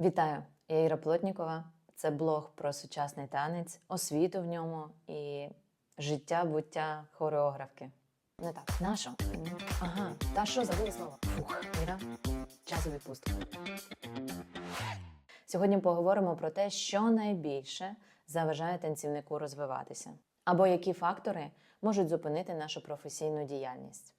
Вітаю! Я Іра Плотнікова. Це блог про сучасний танець, освіту в ньому і життя буття хореографки. Не так. Нащо? Ага, та що забули слово? Фух, Іра, час у відпустку. Сьогодні поговоримо про те, що найбільше заважає танцівнику розвиватися, або які фактори можуть зупинити нашу професійну діяльність.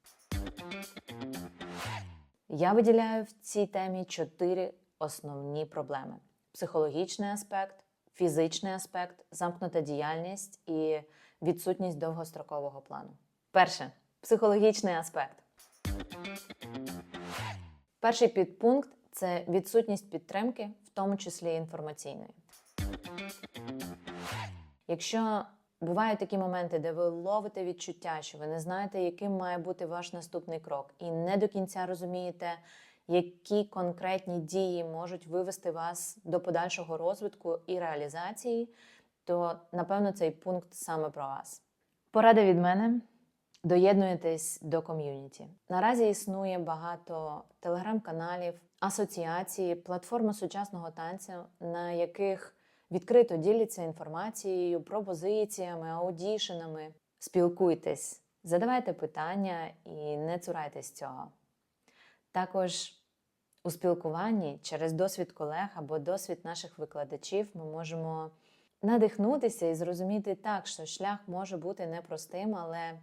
Я виділяю в цій темі чотири основні проблеми: психологічний аспект, фізичний аспект, замкнута діяльність і відсутність довгострокового плану. Перше психологічний аспект. Перший підпункт це відсутність підтримки, в тому числі інформаційної. Якщо бувають такі моменти, де ви ловите відчуття, що ви не знаєте, яким має бути ваш наступний крок, і не до кінця розумієте, які конкретні дії можуть вивести вас до подальшого розвитку і реалізації, то напевно цей пункт саме про вас. Порада від мене. Доєднуєтесь до ком'юніті. Наразі існує багато телеграм-каналів, асоціацій, платформи сучасного танцю, на яких відкрито діляться інформацією, пропозиціями, аудішенами. Спілкуйтесь, задавайте питання і не цурайтесь цього. Також у спілкуванні через досвід колег або досвід наших викладачів ми можемо надихнутися і зрозуміти так, що шлях може бути непростим, але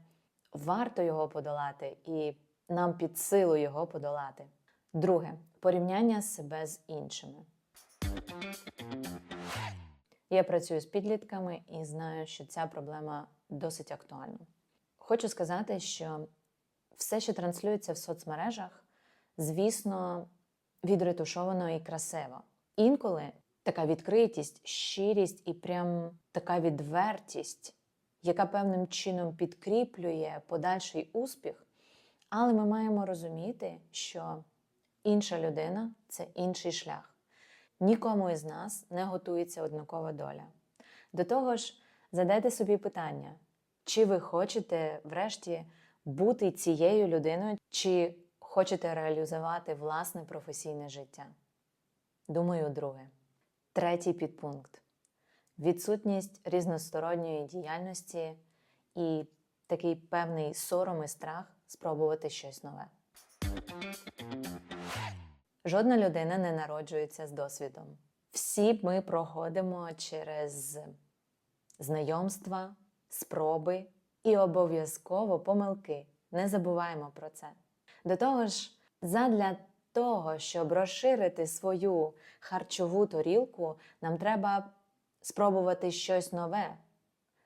варто його подолати, і нам під силу його подолати. Друге порівняння себе з іншими. Я працюю з підлітками і знаю, що ця проблема досить актуальна. Хочу сказати, що все, що транслюється в соцмережах, звісно, відретушовано і красиво. Інколи така відкритість, щирість і прям така відвертість, яка певним чином підкріплює подальший успіх, але ми маємо розуміти, що інша людина це інший шлях. Нікому із нас не готується однакова доля. До того ж, задайте собі питання, чи ви хочете врешті бути цією людиною, чи хочете реалізувати власне професійне життя? Думаю, друге. Третій підпункт відсутність різносторонньої діяльності і такий певний сором і страх спробувати щось нове. Жодна людина не народжується з досвідом. Всі ми проходимо через знайомства, спроби і обов'язково помилки. Не забуваємо про це. До того ж, задля того, щоб розширити свою харчову торілку, нам треба спробувати щось нове.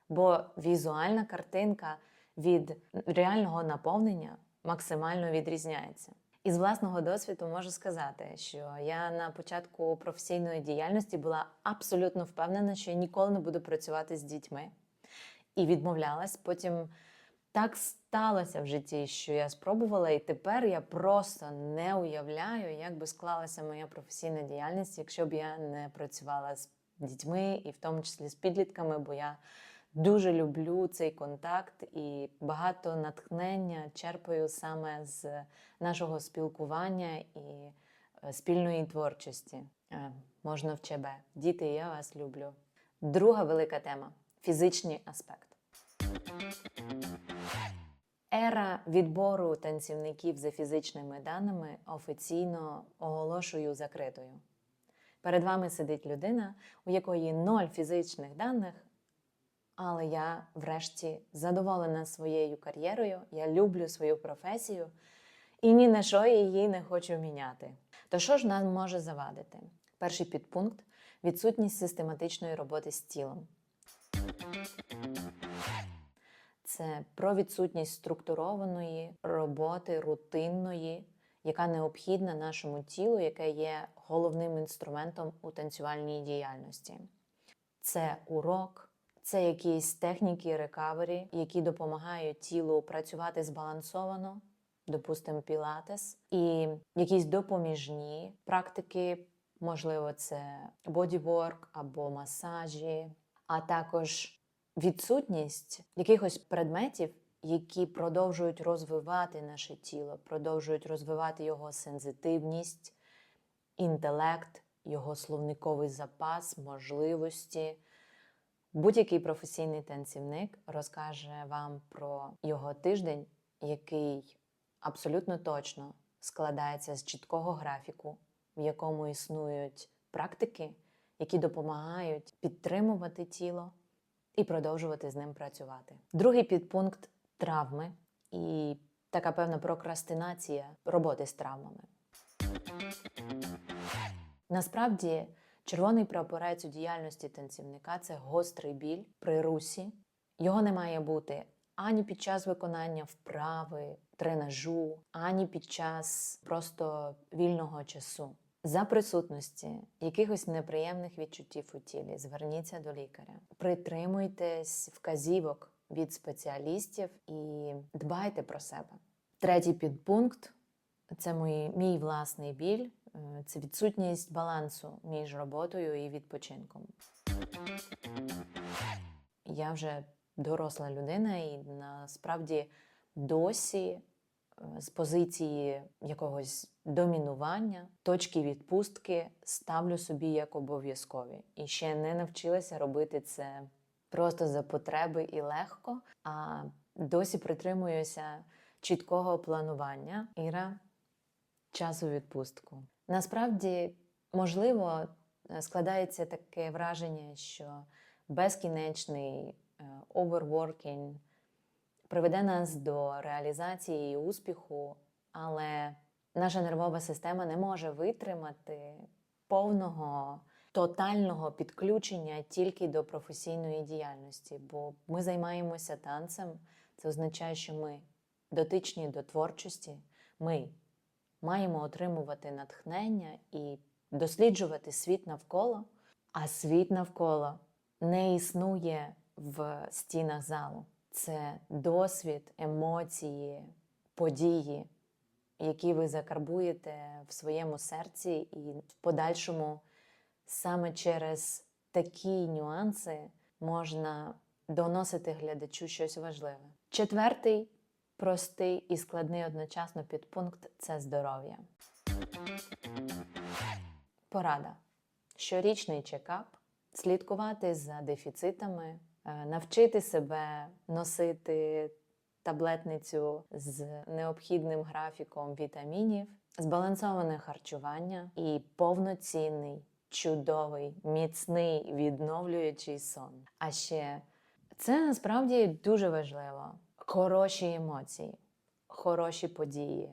Бо візуальна картинка від реального наповнення максимально відрізняється. Із власного досвіду можу сказати, що я на початку професійної діяльності була абсолютно впевнена, що я ніколи не буду працювати з дітьми. І відмовлялась. Потім так сталося в житті, що я спробувала, і тепер я просто не уявляю, як би склалася моя професійна діяльність, якщо б я не працювала з дітьми, і в тому числі з підлітками, бо я дуже люблю цей контакт і багато натхнення черпаю саме з нашого спілкування і е, спільної творчості. Е, Можна в ЧБ. Діти, я вас люблю. Друга велика тема фізичний аспект. Ера відбору танцівників за фізичними даними офіційно оголошую закритою. Перед вами сидить людина, у якої ноль фізичних даних, але я врешті задоволена своєю кар'єрою, я люблю свою професію і ні на що її не хочу міняти. То що ж нам може завадити? Перший підпункт відсутність систематичної роботи з тілом. Це про відсутність структурованої роботи, рутинної, яка необхідна нашому тілу, яке є головним інструментом у танцювальній діяльності. Це урок, це якісь техніки рекавері, які допомагають тілу працювати збалансовано, допустимо, пілатес, і якісь допоміжні практики, можливо, це бодіворк або масажі, а також відсутність якихось предметів, які продовжують розвивати наше тіло, продовжують розвивати його сензитивність, інтелект, його словниковий запас, можливості. Будь-який професійний танцівник розкаже вам про його тиждень, який абсолютно точно складається з чіткого графіку, в якому існують практики, які допомагають підтримувати тіло і продовжувати з ним працювати. Другий підпункт травми і така певна прокрастинація роботи з травмами. Насправді, червоний прапорець у діяльності танцівника це гострий біль при русі. Його не має бути ані під час виконання вправи, тренажу, ані під час просто вільного часу. За присутності якихось неприємних відчуттів у тілі зверніться до лікаря. Притримуйтесь вказівок від спеціалістів і дбайте про себе. Третій підпункт це мій, мій власний біль, е, це відсутність балансу між роботою і відпочинком. Я вже доросла людина, і насправді досі з позиції якогось домінування, точки відпустки ставлю собі як обов'язкові. І ще не навчилася робити це просто за потреби і легко, а досі притримуюся чіткого планування. Іра, часу відпустку. Насправді, можливо, е, складається таке враження, що безкінечний е, оверворкінг приведе нас до реалізації і успіху, але наша нервова система не може витримати повного тотального підключення тільки до професійної діяльності, бо ми займаємося танцем. Це означає, що ми дотичні до творчості, ми маємо отримувати натхнення і досліджувати світ навколо, а світ навколо не існує в стінах залу. Це досвід, емоції, події, які ви закарбуєте в своєму серці, і в подальшому саме через такі нюанси можна доносити глядачу щось важливе. Четвертий простий і складний одночасно підпункт це здоров'я. Порада. Щорічний чекап, слідкувати за дефіцитами, навчити себе носити таблетницю з необхідним графіком вітамінів, збалансоване харчування і повноцінний, чудовий, міцний, відновлюючий сон. А ще це насправді дуже важливо. Хороші емоції, хороші події,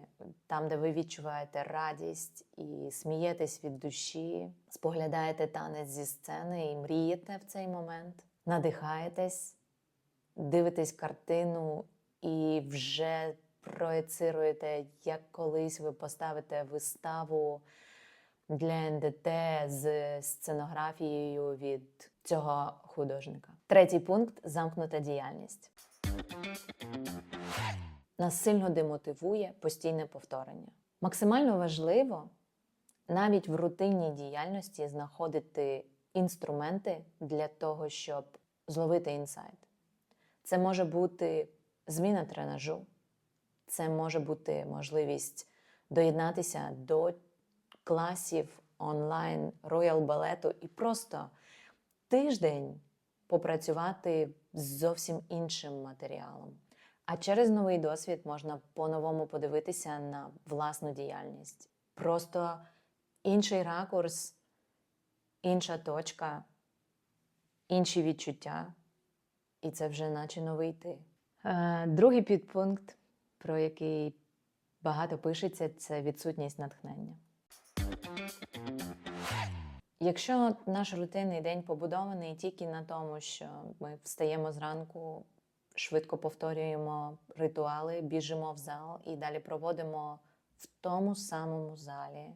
там, де ви відчуваєте радість і смієтесь від душі, споглядаєте танець зі сцени і мрієте в цей момент, надихаєтесь, дивитесь картину і вже проецируєте, як колись ви поставите виставу для НДТ з сценографією від цього художника. Третій пункт замкнута діяльність. Нас сильно демотивує постійне повторення. Максимально важливо навіть в рутинній діяльності знаходити інструменти для того, щоб зловити інсайт. Це може бути зміна тренажу, це може бути можливість доєднатися до класів онлайн роял балету і просто тиждень попрацювати з зовсім іншим матеріалом. А через новий досвід можна по-новому подивитися на власну діяльність. Просто інший ракурс, інша точка, інші відчуття, і це вже наче новий ти. Е, Другий підпункт, про який багато пишеться, це відсутність натхнення. Якщо наш рутинний день побудований тільки на тому, що ми встаємо зранку, швидко повторюємо ритуали, біжимо в зал і далі проводимо в тому самому залі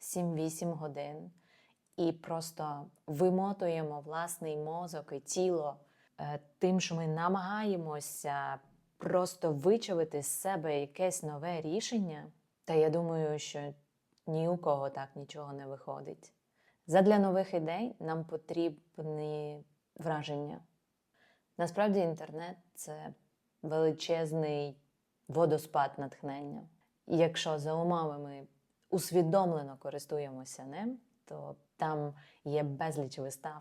7-8 годин і просто вимотуємо власний мозок і тіло е, тим, що ми намагаємося просто вичавити з себе якесь нове рішення, та я думаю, що ні у кого так нічого не виходить. Задля нових ідей нам потрібні враження. Насправді, інтернет це величезний водоспад натхнення. Якщо за умови ми усвідомлено користуємося ним, то там є безліч вистав,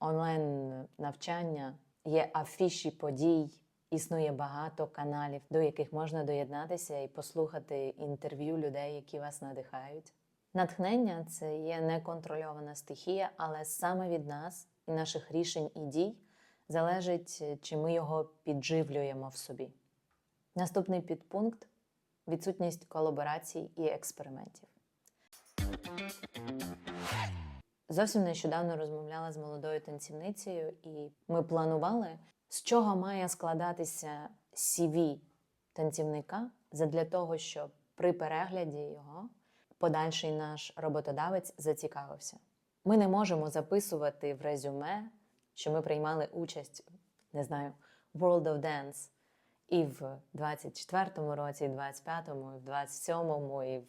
онлайн навчання, є афіші подій, існує багато каналів, до яких можна доєднатися і послухати інтерв'ю людей, які вас надихають. Натхнення це є неконтрольована стихія, але саме від нас і наших рішень і дій залежить, чи ми його підживлюємо в собі. Наступний підпункт відсутність колаборацій і експериментів. Зовсім нещодавно розмовляла з молодою танцівницею, і ми планували, з чого має складатися CV танцівника задля того, щоб при перегляді його подальший наш роботодавець зацікавився. Ми не можемо записувати в резюме, що ми приймали участь, не знаю, World of Dance і в 24-му році, і в 25-му, і в 27-му, і в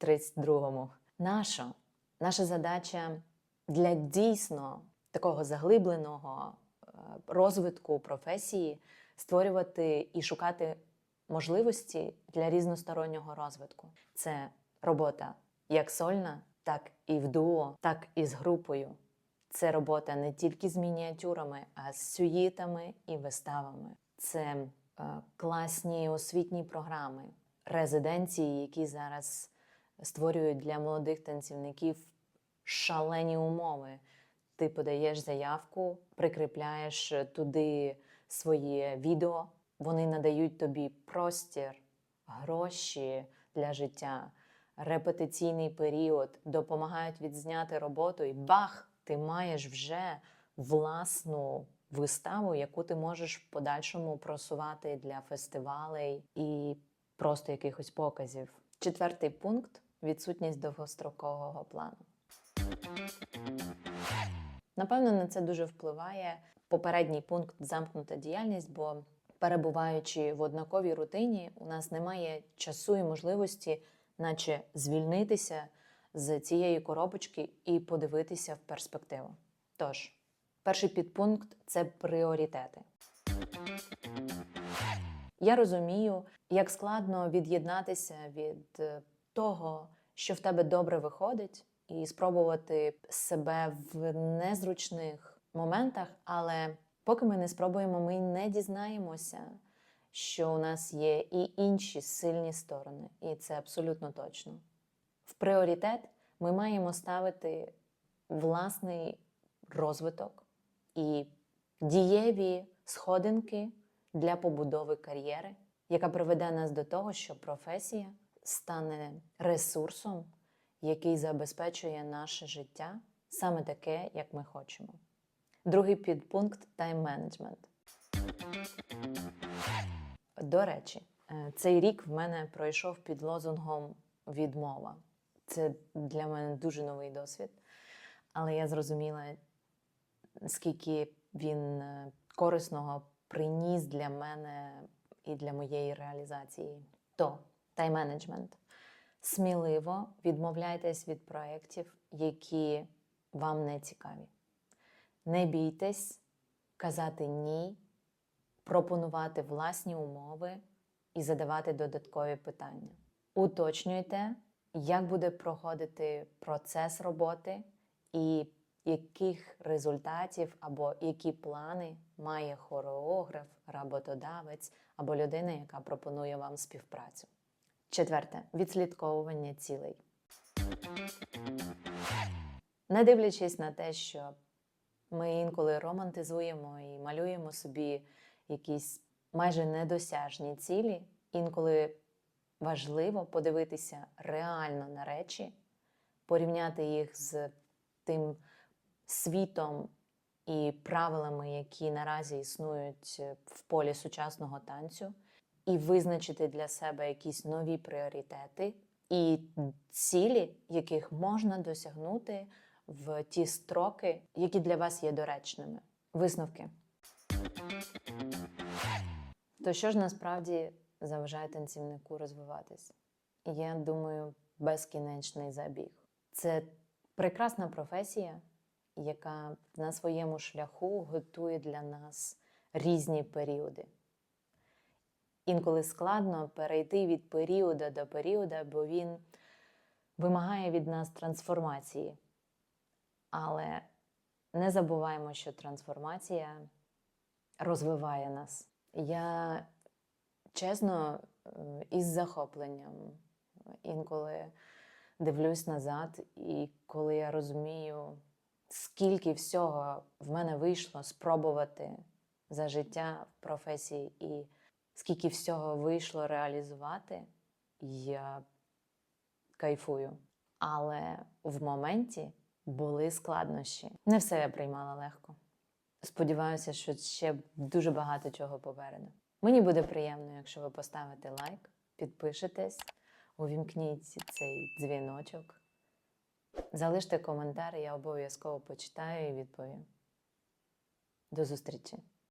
32-му. Наша, наша задача для дійсно такого заглибленого е, розвитку професії створювати і шукати можливості для різностороннього розвитку. Це робота як сольна, так і в дуо, так і з групою. Це робота не тільки з мініатюрами, а з сюїтами і виставами. Це е, класні освітні програми, резиденції, які зараз створюють для молодих танцівників шалені умови. Ти подаєш заявку, прикріпляєш туди своє відео, вони надають тобі простір, гроші для життя, репетиційний період, допомагають відзняти роботу, і бах! Ти маєш вже власну виставу, яку ти можеш в подальшому просувати для фестивалей і просто якихось показів. Четвертий пункт відсутність довгострокового плану. Напевно, на це дуже впливає попередній пункт замкнута діяльність, бо перебуваючи в однаковій рутині, у нас немає часу і можливості, наче звільнитися з цієї коробочки і подивитися в перспективу. Тож, перший підпункт це пріоритети. Я розумію, як складно від'єднатися від е, того, що в тебе добре виходить, і спробувати себе в незручних моментах, але поки ми не спробуємо, ми не дізнаємося, що у нас є і інші сильні сторони, і це абсолютно точно. В пріоритет ми маємо ставити власний розвиток і дієві сходинки для побудови кар'єри, яка приведе нас до того, що професія стане ресурсом, який забезпечує наше життя саме таке, як ми хочемо. Другий підпункт тайм-менеджмент. До речі, е, цей рік в мене пройшов під лозунгом відмова. Це для мене дуже новий досвід, але я зрозуміла, скільки він е, корисного приніс для мене і для моєї реалізації. То тайм-менеджмент. Сміливо відмовляйтесь від проєктів, які вам не цікаві. Не бійтесь казати ні, пропонувати власні умови і задавати додаткові питання. Уточнюйте, як буде проходити процес роботи і яких результатів або які плани має хореограф, роботодавець або людина, яка пропонує вам співпрацю. Четверте відслідковування цілей. Не дивлячись на те, що ми інколи романтизуємо і малюємо собі якісь майже недосяжні цілі, інколи важливо подивитися реально на речі, порівняти їх з тим світом і правилами, які наразі існують в полі сучасного танцю, і визначити для себе якісь нові пріоритети і цілі, яких можна досягнути в ті строки, які для вас є доречними. Висновки. То що ж насправді заважає танцівнику розвиватись? Я думаю, безкінечний забіг. Це прекрасна професія, яка на своєму шляху готує для нас різні періоди. Інколи складно перейти від періоду до періоду, бо він вимагає від нас трансформації. Але не забуваємо, що трансформація розвиває нас. Я чесно із захопленням інколи дивлюсь назад, і коли я розумію, скільки всього в мене вийшло спробувати за життя в професії, і скільки всього вийшло реалізувати, я кайфую. Але в моменті були складнощі. Не все я приймала легко. Сподіваюся, що ще дуже багато чого попереду. Мені буде приємно, якщо ви поставите лайк, підпишетесь, увімкніть цей дзвіночок, залиште коментар, я обов'язково почитаю і відповім. До зустрічі!